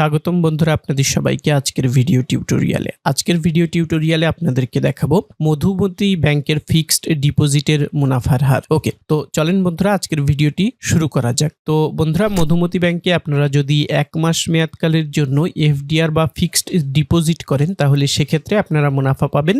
স্বাগতম বন্ধুরা আপনাদের সবাইকে আজকের ভিডিও টিউটোরিয়ালে আজকের ভিডিও টিউটোরিয়ালে আপনাদেরকে দেখাবো মধুমতি ব্যাংকের ফিক্সড ডিপোজিটের মুনাফার হার। ওকে তো চলেন বন্ধুরা আজকের ভিডিওটি শুরু করা যাক। তো বন্ধুরা মধুমতি ব্যাংকে আপনারা যদি এক মাস মেয়াদকালের জন্য এফডিআর বা ফিক্সড ডিপোজিট করেন, তাহলে সেক্ষেত্রে আপনারা মুনাফা পাবেন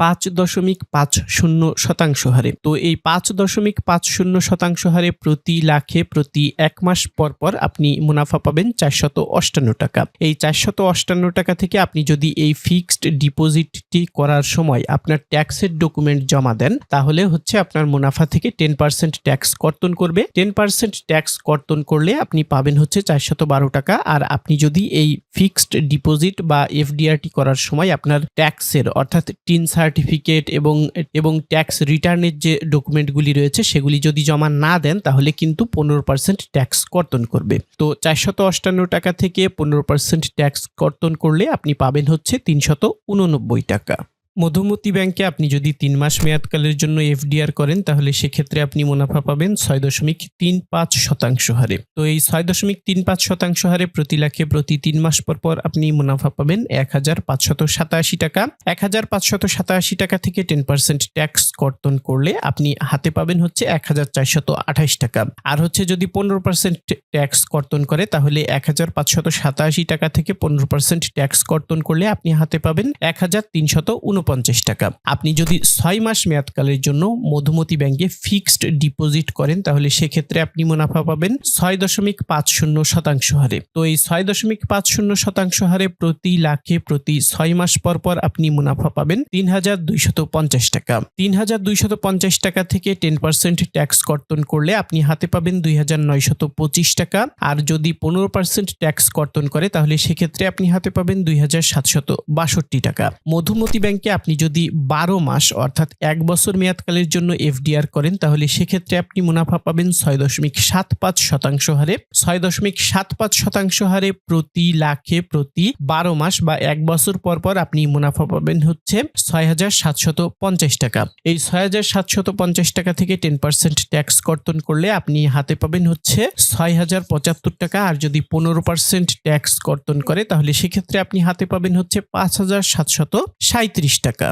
পাঁচ দশমিক পাঁচ শূন্য শতাংশ হারে। তো এই পাঁচ দশমিক পাঁচ শূন্য শতাংশ হারে প্রতি লাখে প্রতি এক মাস পর পর আপনি মুনাফা পাবেন চারশত অষ্টান্ন টাকা। এই চারশত অষ্টান্ন টাকা থেকে আপনি যদি এই ফিক্সড ডিপোজিটটি করার সময় আপনার ট্যাক্সের ডকুমেন্ট জমা দেন, তাহলে হচ্ছে আপনার মুনাফা থেকে টেন পার্সেন্ট ট্যাক্স কর্তন করবে। টেন পার্সেন্ট ট্যাক্স কর্তন করলে আপনি পাবেন হচ্ছে চারশত বারো টাকা। আর আপনি যদি এই ফিক্সড ডিপোজিট বা এফডিআরটি করার সময় আপনার ট্যাক্সের অর্থাৎ টিন সার্টিফিকেট এবং এবং ট্যাক্স রিটার্নের যে ডকুমেন্টগুলি রয়েছে, সেগুলি যদি জমা না দেন, তাহলে কিন্তু পনেরো পার্সেন্ট ট্যাক্স কর্তন করবে। তো চারশত অষ্টান্ন টাকা থেকে পনেরো পার্সেন্ট ট্যাক্স কর্তন করলে আপনি পাবেন হচ্ছে তিনশত উননব্বই টাকা। মধুমতি ব্যাংকে আপনি যদি তিন মাস মেয়াদকালের জন্য এফডিআর করেন, তাহলে সেক্ষেত্রে আপনি মুনাফা পাবেন ছয় দশমিক তিন পাঁচ শতাংশ হারে। তো এই ছয় দশমিক তিন পাঁচ শতাংশ হারে প্রতি লাখে প্রতি তিন মাস পর পর আপনি মুনাফা পাবেন এক হাজার পাঁচশত সাতাশি টাকা। এক হাজার পাঁচশত সাতাশি টাকা থেকে টেন পার্সেন্ট ট্যাক্স কর্তন করলে আপনি হাতে পাবেন হচ্ছে এক হাজার চারশত আঠাশ টাকা। আর হচ্ছে যদি পনেরো পার্সেন্ট ট্যাক্স কর্তন করে, তাহলে এক হাজার পাঁচশত সাতাশি টাকা থেকে পনেরো পার্সেন্ট ট্যাক্স কর্তন করলে আপনি হাতে পাবেন এক হাজার তিনশত উনপঞ্চাশ টাকা। আপনি যদি ছয় মাস মেয়াদকালের জন্য মধুমতি ব্যাংকে ফিক্সড ডিপোজিট করেন, তাহলে সেক্ষেত্রে আপনি মুনাফা পাবেন ছয় দশমিক পাঁচ শূন্য শতাংশ হারে। তো এই ছয় দশমিক পাঁচ শূন্য শতাংশ হারে প্রতি লাখে প্রতি ছয় মাস পর পর আপনি মুনাফা পাবেন তিন হাজার দুইশত পঞ্চাশ টাকা। তিন হাজার দুইশত পঞ্চাশ টাকা থেকে টেন পার্সেন্ট ট্যাক্স কর্তন করলে আপনি হাতে পাবেন দুই হাজার নয়শত পঁচিশ টাকা। আর যদি পনেরো পার্সেন্ট ট্যাক্স কর্তন করে, তাহলে সেক্ষেত্রে আপনি হাতে পাবেন দুই হাজার সাতশত বাষট্টি টাকা। মধুমতি ব্যাংকে আপনি যদি বারো মাস অর্থাৎ এক বছর মেয়াদকালের জন্য এফডিআর করেন, তাহলে সেক্ষেত্রে আপনি মুনাফা পাবেন ছয় দশমিক সাত পাঁচ শতাংশ হারে। ছয় দশমিক সাত পাঁচ শতাংশ হারে প্রতি লাখে প্রতি বারো মাস বা এক বছর পর পর আপনি মুনাফা পাবেন হচ্ছে ছয় হাজার সাতশত পঞ্চাশ টাকা। এই ছয় হাজার সাতশত পঞ্চাশ টাকা থেকে টেন পার্সেন্ট ট্যাক্স কর্তন করলে আপনি হাতে পাবেন হচ্ছে ছয় হাজার পঁচাত্তর টাকা। আর যদি পনেরো পার্সেন্ট ট্যাক্স কর্তন করে, তাহলে সেক্ষেত্রে আপনি হাতে পাবেন হচ্ছে পাঁচ হাজার সাতশত সাঁত্রিশ টাকা।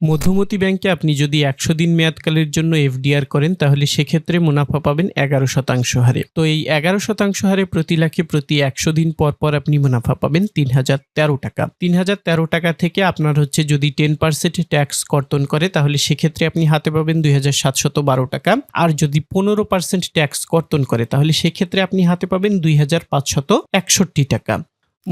মধুমতি ব্যাংকে আপনি যদি একশো দিন মেয়াদকালের জন্য এফডিআর করেন, তাহলে সেক্ষেত্রে মুনাফা পাবেন এগারো শতাংশ হারে। তো এই এগারো শতাংশ হারে প্রতি লাখে প্রতি একশো দিন পর পর আপনি মুনাফা পাবেন তিন হাজার তেরো টাকা। তিন হাজার তেরো টাকা থেকে আপনার হচ্ছে যদি টেন পার্সেন্ট ট্যাক্স কর্তন করে, তাহলে সেক্ষেত্রে আপনি হাতে পাবেন দুই হাজার সাতশত বারো টাকা। আর যদি পনেরো পার্সেন্ট ট্যাক্স কর্তন করে, তাহলে সেক্ষেত্রে আপনি হাতে পাবেন দুই হাজার পাঁচশত একষট্টি টাকা।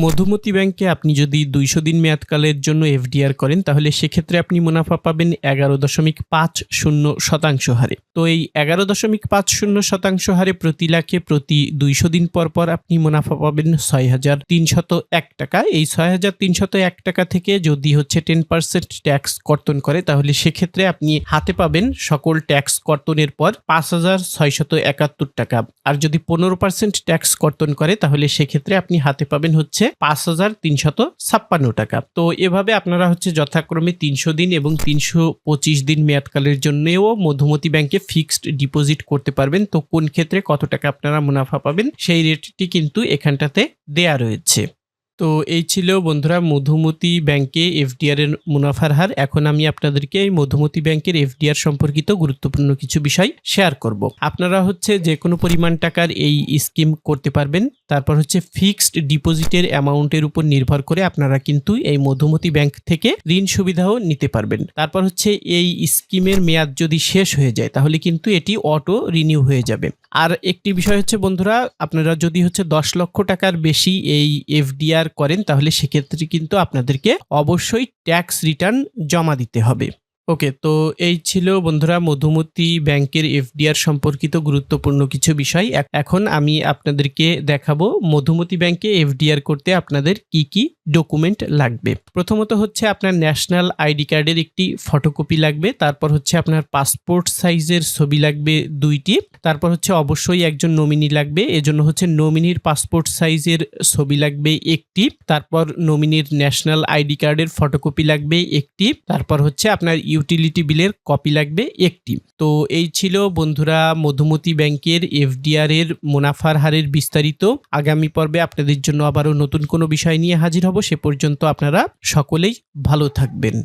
মধুমতি ব্যাংকে আপনি যদি দুইশো দিন মেয়াদকালের জন্য এফডিআর করেন, তাহলে সেক্ষেত্রে আপনি মুনাফা পাবেন এগারো দশমিক পাঁচ শূন্য শতাংশ হারে। তো এই এগারো দশমিক পাঁচ শূন্য শতাংশ হারে প্রতি লাখে প্রতি দুইশো দিন পর পর আপনি মুনাফা পাবেন ছয় হাজার তিনশত এক টাকা। এই ছয় হাজার তিনশত এক টাকা থেকে যদি হচ্ছে টেন পার্সেন্ট ট্যাক্স কর্তন করে, তাহলে সেক্ষেত্রে আপনি হাতে পাবেন সকল ট্যাক্স কর্তনের পর পাঁচ হাজার ছয়শত একাত্তর টাকা। আর যদি পনেরো পার্সেন্ট ট্যাক্স কর্তন করে, তাহলে সেক্ষেত্রে আপনি হাতে পাবেন হচ্ছে পাঁচ হাজার তিনশত ছাপ্পান্ন টাকা। তো এভাবে আপনারা হচ্ছে যথাক্রমে তিনশো দিন এবং তিনশো পঁচিশ দিন মেয়াদকালের জন্যও মধুমতি ব্যাংকে ফিক্সড ডিপোজিট করতে পারবেন। তো কোন ক্ষেত্রে কত টাকা আপনারা মুনাফা পাবেন সেই রেটটি কিন্তু এখানটাতে দেয়া রয়েছে। তো এই ছিল বন্ধুরা মধুমতি ব্যাংকে এফডিআর এর মুনাফার হার। এখন আমি আপনাদেরকে এই মধুমতি ব্যাংকের এফডিআর সম্পর্কিত গুরুত্বপূর্ণ কিছু বিষয় শেয়ার করব। আপনারা হচ্ছে যে কোনো পরিমাণ টাকার এই স্কিম করতে পারবেন। তারপর হচ্ছে ফিক্সড ডিপোজিটের অ্যামাউন্টের উপর নির্ভর করে আপনারা কিন্তু এই মধুমতি ব্যাংক থেকে ঋণ সুবিধাও নিতে পারবেন। তারপর হচ্ছে এই স্কিমের মেয়াদ যদি শেষ হয়ে যায়, তাহলে কিন্তু এটি অটো রিনিউ হয়ে যাবে। আর একটি বিষয় হচ্ছে বন্ধুরা, আপনারা যদি হচ্ছে দশ লক্ষ টাকার বেশি এই এফডিআর করেন তাহলে সেক্ষেত্রে কিন্তু আপনাদেরকে অবশ্যই ট্যাক্স রিটার্ন জমা দিতে হবে। ওকে তো এই ছিল বন্ধুরা মধুমতি ব্যাংকের এফডিআর সম্পর্কিত গুরুত্বপূর্ণ কিছু বিষয়। এখন আমি আপনাদেরকে দেখাবো মধুমতি ব্যাংকে এফডিআর করতে আপনাদের কি কি ডকুমেন্ট লাগবে। প্রথমত হচ্ছে আপনার ন্যাশনাল আইডি কার্ডের একটি ফটোকপি লাগবে, তারপর হচ্ছে আপনার পাসপোর্ট সাইজের ছবি লাগবে দুইটি, তারপর হচ্ছে অবশ্যই একজন নমিনি লাগবে, এজন্য হচ্ছে নমিনির পাসপোর্ট সাইজের ছবি লাগবে একটি, তারপর নমিনির ন্যাশনাল আইডি কার্ডের ফটোকপি লাগবে একটি, তারপর হচ্ছে আপনার ইউটিলিটি বিলের কপি লাগবে একটি। তো এই ছিল বন্ধুরা মধুমতি ব্যাংকের এফডিআর এর মুনাফার হারের বিস্তারিত। আগামী পর্বে আপনাদের জন্য আবারও নতুন কোনো বিষয় নিয়ে হাজির হব। সে পর্যন্ত আপনারা সকলেই ভালো থাকবেন।